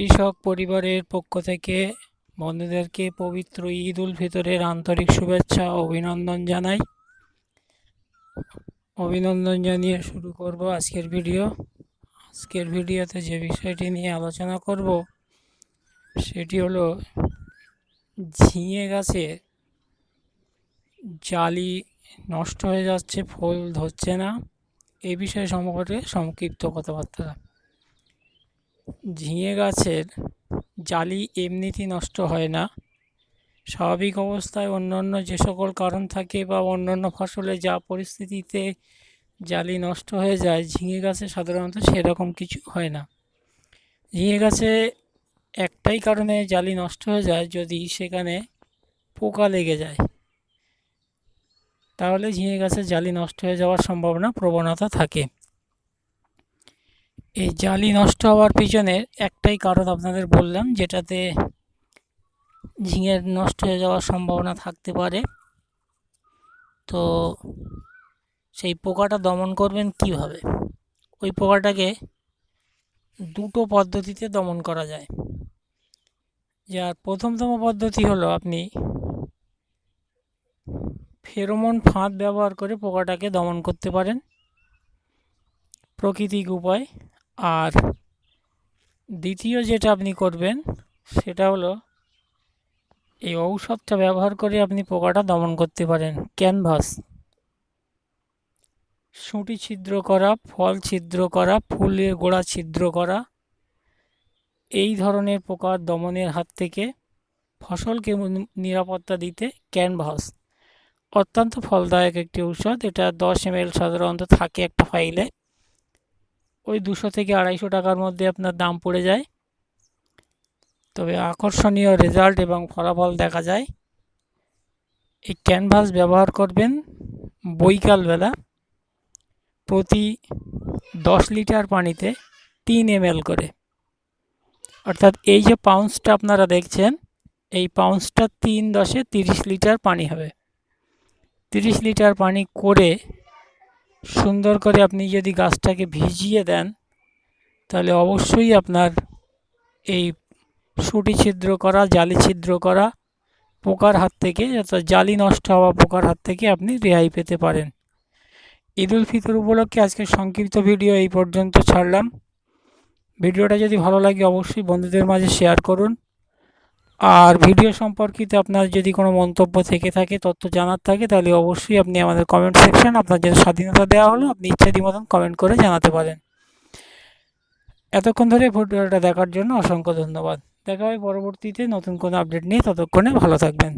কৃষক পরিবারের পক্ষ থেকে বন্ধুদেরকে পবিত্র ঈদ উল ফিতরের আন্তরিক শুভেচ্ছা অভিনন্দন জানাই। অভিনন্দন জানিয়ে শুরু করব আজকের ভিডিও। আজকের ভিডিওতে যে বিষয়টি নিয়ে আলোচনা করব, সেটি হলো ঝিঙে গাছে জালি নষ্ট হয়ে যাচ্ছে, ফুল ধরছে না এই বিষয়ে সম্পর্কে সংক্ষিপ্ত কথাবার্তা। ঝিঙে গাছের জালি এমনিতেই নষ্ট হয় না। স্বাভাবিক অবস্থায় অন্যান্য যে সকল কারণ থাকে বা অন্যান্য ফসলে যা পরিস্থিতিতে জালি নষ্ট হয়ে যায়, ঝিঙে গাছে সাধারণত সেরকম কিছু হয় না। ঝিঙে গাছে একটাই কারণে জালি নষ্ট হয়ে যায় যদি সেখানে পোকা লেগে যায়। তাহলে ঝিঙে গাছের জালি নষ্ট হয়ে যাওয়ার সম্ভাবনা প্রবণতা থাকে। এই জালি নষ্ট হওয়ার পিছনে একটাই কারণ আপনাদের বললাম, যেটাতে ঝিঙের নষ্ট হয়ে যাওয়ার সম্ভাবনা থাকতে পারে। তো সেই পোকাটা দমন করবেন কীভাবে? ওই পোকাটাকে দুটো পদ্ধতিতে দমন করা যায়। যার প্রথমতম পদ্ধতি হলো আপনি ফেরোমন ফাঁদ ব্যবহার করে পোকাটাকে দমন করতে পারেন। প্রাকৃতিক উপায়। আর দ্বিতীয় যেটা আপনি করবেন, সেটা হলো এই ঔষধটা ব্যবহার করে আপনি পোকাটা দমন করতে পারেন। ক্যানভাস। সুঁটি ছিদ্র করা, ফল ছিদ্র করা, ফুলের গোড়া ছিদ্র করা, এই ধরনের পোকার দমনের হাত থেকে ফসলকে নিরাপত্তা দিতে ক্যানভাস। অত্যন্ত ফলদায়ক একটি ঔষধ। এটা দশ এম সাধারণত থাকে একটা ফাইলে। ওই দুশো থেকে আড়াইশো টাকার মধ্যে আপনার দাম পড়ে যায়। তবে আকর্ষণীয় রেজাল্ট এবং ফলাফল দেখা যায়। এই ক্যানভাস ব্যবহার করবেন বৈকালবেলা প্রতি দশ লিটার পানিতে তিন এম করে। অর্থাৎ এই যে পাউন্সটা আপনারা দেখছেন, এই পাউন্সটা তিন দশে তিরিশ লিটার পানি হবে। তিরিশ লিটার পানি করে সুন্দর করে আপনি যদি গাছটাকে ভিজিয়ে দেন, তাহলে অবশ্যই আপনার এই সুটি ছিদ্র করা, জালি ছিদ্র করা পোকার হাত থেকে, অর্থাৎ জালি নষ্ট হওয়া পোকার হাত থেকে আপনি রেহাই পেতে পারেন। ঈদ উল ফিতর উপলক্ষে আজকে সংক্ষিপ্ত ভিডিও এই পর্যন্ত ছাড়লাম। ভিডিওটা যদি ভালো লাগে, অবশ্যই বন্ধুদের মাঝে শেয়ার করুন। আর ভিডিও সম্পর্কিত আপনার যদি কোনো মন্তব্য থেকে থাকে, তথ্য জানার থাকে, তাহলে অবশ্যই আপনি আমাদের কমেন্ট সেকশন আপনার যে স্বাধীনতা দেওয়া হলো, আপনি ইচ্ছাদি মতন কমেন্ট করে জানাতে পারেন। এতক্ষণ ধরে ভিডিওটা দেখার জন্য অসংখ্য ধন্যবাদ। দেখা হয় পরবর্তীতে নতুন কোনো আপডেট নিয়ে, ততক্ষণে ভালো থাকবেন।